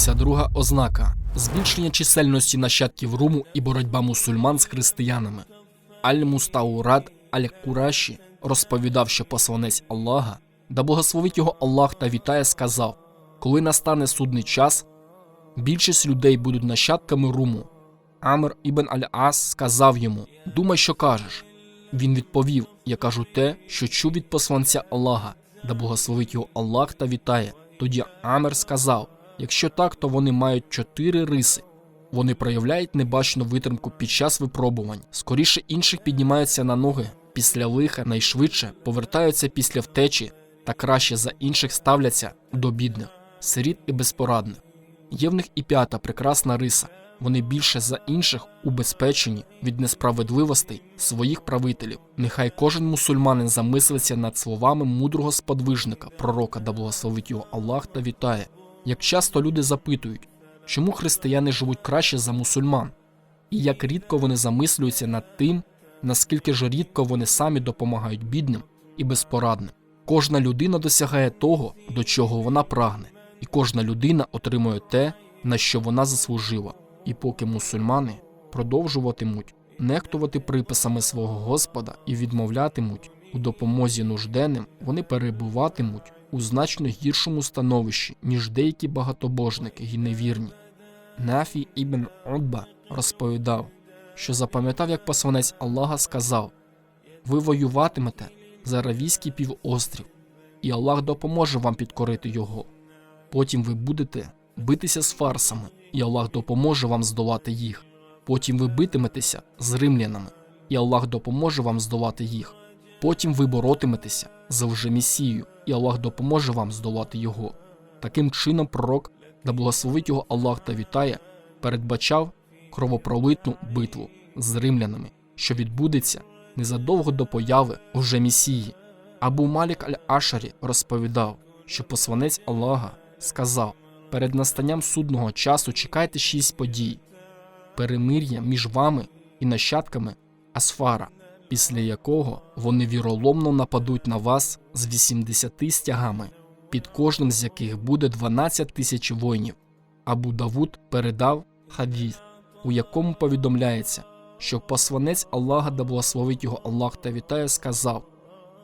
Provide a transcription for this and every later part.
52 ознака збільшення чисельності нащадків Руму і боротьба мусульман з християнами. Аль-Мустаурад Аль-Кураші розповідав, що посланець Аллаха, да благословить його Аллах та вітає, сказав: Коли настане судний час, більшість людей будуть нащадками Руму. Амр ібн Аль-Ас сказав йому: Думай, що кажеш. Він відповів: Я кажу те, що чув від посланця Аллаха, да благословить його Аллах та вітає. Тоді Амер сказав: Якщо так, то вони мають чотири риси. Вони проявляють небачну витримку під час випробувань, скоріше інших піднімаються на ноги після лиха найшвидше повертаються після втечі та краще за інших ставляться до бідних, сиріт і безпорадних. Є в них і п'ята прекрасна риса. Вони більше за інших убезпечені від несправедливостей своїх правителів. Нехай кожен мусульманин замислиться над словами мудрого сподвижника, пророка, да благословить його Аллах та вітає. Як часто люди запитують, чому християни живуть краще за мусульман, і як рідко вони замислюються над тим, наскільки ж рідко вони самі допомагають бідним і безпорадним. Кожна людина досягає того, до чого вона прагне, і кожна людина отримує те, на що вона заслужила. І поки мусульмани продовжуватимуть нехтувати приписами свого Господа і відмовлятимуть у допомозі нужденним, вони перебуватимуть у значно гіршому становищі, ніж деякі багатобожники й невірні. Нафій ібн Удба розповідав, що запам'ятав, як посланець Аллаха сказав: Ви воюватимете за Аравійський півострів, і Аллах допоможе вам підкорити його. Потім ви будете битися з фарсами, і Аллах допоможе вам здолати їх. Потім ви битиметеся з римлянами, і Аллах допоможе вам здолати їх. Потім ви боротиметеся за лжемісією, і Аллах допоможе вам здолати його. Таким чином, пророк, да благословить його Аллах та вітає, передбачав кровопролитну битву з римлянами, що відбудеться незадовго до появи лжемісії. Абу Малік Аль-Ашарі розповідав, що посланець Аллаха сказав: перед настанням судного часу чекайте шість подій: перемир'я між вами і нащадками Асфара, після якого вони віроломно нападуть на вас з 80 стягами, під кожним з яких буде 12 тисяч воїнів. Абу Давуд передав хадіс, у якому повідомляється, що посланець Аллаха да благословить його Аллах та вітає, сказав: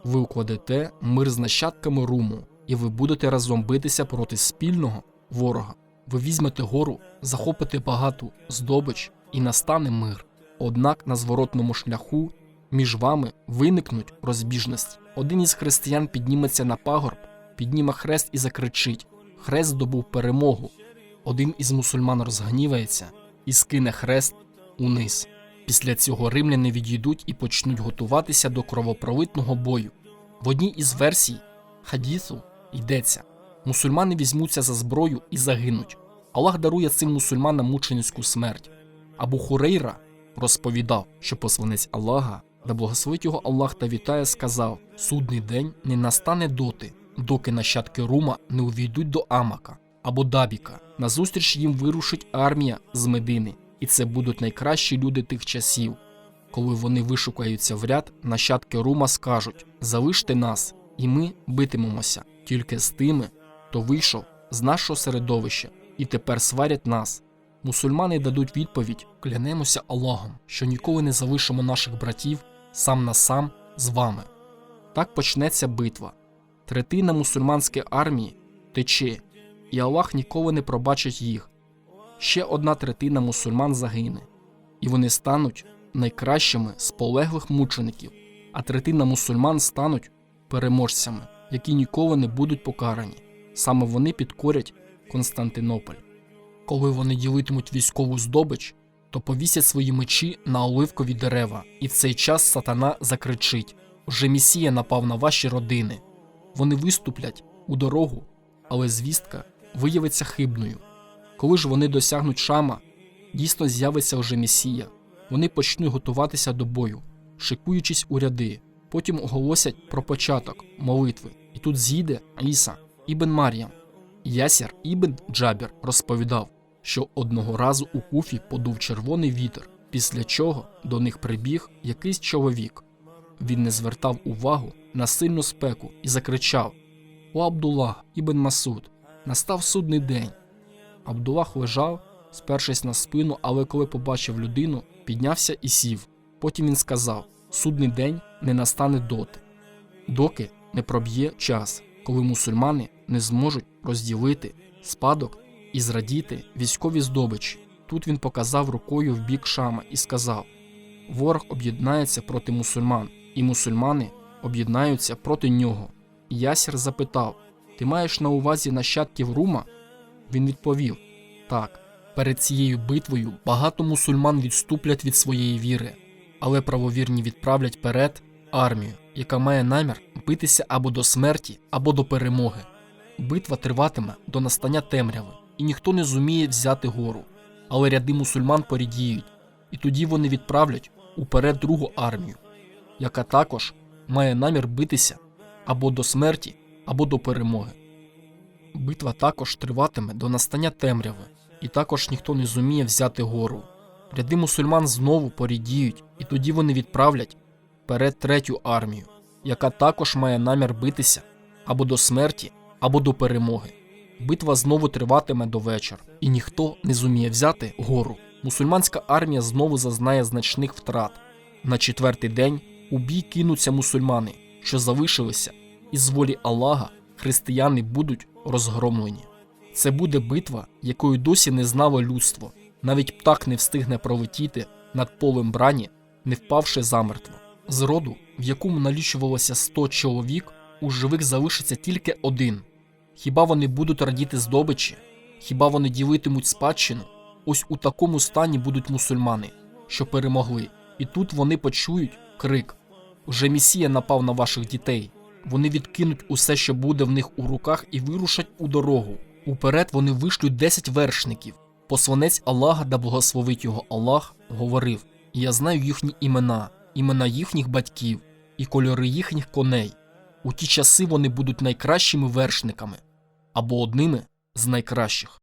Ви укладете мир з нащадками руму, і ви будете разом битися проти спільного ворога. Ви візьмете гору, захопите багату здобич і настане мир. Однак на зворотному шляху між вами виникнуть розбіжності. Один із християн підніметься на пагорб, підніме хрест і закричить: Хрест здобув перемогу. Один із мусульман розгнівається і скине хрест униз. Після цього римляни відійдуть і почнуть готуватися до кровопролитного бою. В одній із версій хадісу йдеться: мусульмани візьмуться за зброю і загинуть. Аллах дарує цим мусульманам мученицьку смерть. Абу Хурейра розповідав, що посланець Аллаха, да благословить його Аллах та вітає, сказав: судний день не настане доти, доки нащадки Рума не увійдуть до Амака або Дабіка. Назустріч їм вирушить армія з Медини, і це будуть найкращі люди тих часів. Коли вони вишукаються в ряд, нащадки Рума скажуть: Залиште нас, і ми битимемося тільки з тими, хто вийшов з нашого середовища і тепер сварять нас. Мусульмани дадуть відповідь: клянемося Аллахом, що ніколи не залишимо наших братів сам на сам з вами. Так почнеться битва. Третина мусульманської армії тече, і Аллах ніколи не пробачить їх. Ще одна третина мусульман загине, і вони стануть найкращими з полеглих мучеників, а третина мусульман стануть переможцями, які ніколи не будуть покарані. Саме вони підкорять Константинополь. Коли вони ділитимуть військову здобич, то повісять свої мечі на оливкові дерева, і в цей час сатана закричить: Вже місія напав на ваші родини. Вони виступлять у дорогу, але звістка виявиться хибною. Коли ж вони досягнуть шама, дійсно з'явиться вже місія. Вони почнуть готуватися до бою, шикуючись у ряди, потім оголосять про початок молитви, і тут з'їде Іса, Ібн Мар'ям. Ясір Ібн Джабір розповідав, що одного разу у Куфі подув червоний вітер, після чого до них прибіг якийсь чоловік. Він не звертав увагу на сильну спеку і закричав: О Абдуллах, Ібн Масуд, настав судний день. Абдулах лежав, спершись на спину, але коли побачив людину, піднявся і сів. Потім він сказав: судний день не настане доти, доки не проб'є час, коли мусульмани не зможуть розділити спадок і зрадіти військові здобичі. Тут він показав рукою в бік Шама і сказав: Ворог об'єднається проти мусульман, і мусульмани об'єднаються проти нього. І Ясір запитав: Ти маєш на увазі нащадків Рума? Він відповів: Так. Перед цією битвою багато мусульман відступлять від своєї віри, але правовірні відправлять перед армію, яка має намір битися або до смерті, або до перемоги. Битва триватиме до настання темряви, і ніхто не зуміє взяти гору. Але ряди мусульман порідіють, і тоді вони відправлять уперед другу армію, яка також має намір битися або до смерті, або до перемоги. Битва також триватиме до настання темряви, і також ніхто не зуміє взяти гору. Ряди мусульман знову порідіють, і тоді вони відправлять перед третю армію, яка також має намір битися або до смерті, або до перемоги. Битва знову триватиме до вечора, і ніхто не зуміє взяти гору. Мусульманська армія знову зазнає значних втрат. На четвертий день у бій кинуться мусульмани, що залишилися, і з волі Аллаха християни будуть розгромлені. Це буде битва, якої досі не знало людство. Навіть птах не встигне пролетіти над полем брані, не впавши замертво. З роду, в якому налічувалося 100 чоловік, у живих залишиться тільки один. Хіба вони будуть радіти здобичі? Хіба вони ділитимуть спадщину? Ось у такому стані будуть мусульмани, що перемогли, і тут вони почують крик: Уже Месія напав на ваших дітей. Вони відкинуть усе, що буде в них у руках, і вирушать у дорогу. Уперед вони вишлють 10 вершників. Посланець Аллаха, да благословить його Аллах, говорив: я знаю їхні імена, імена їхніх батьків і кольори їхніх коней. У ті часи вони будуть найкращими вершниками або одними з найкращих.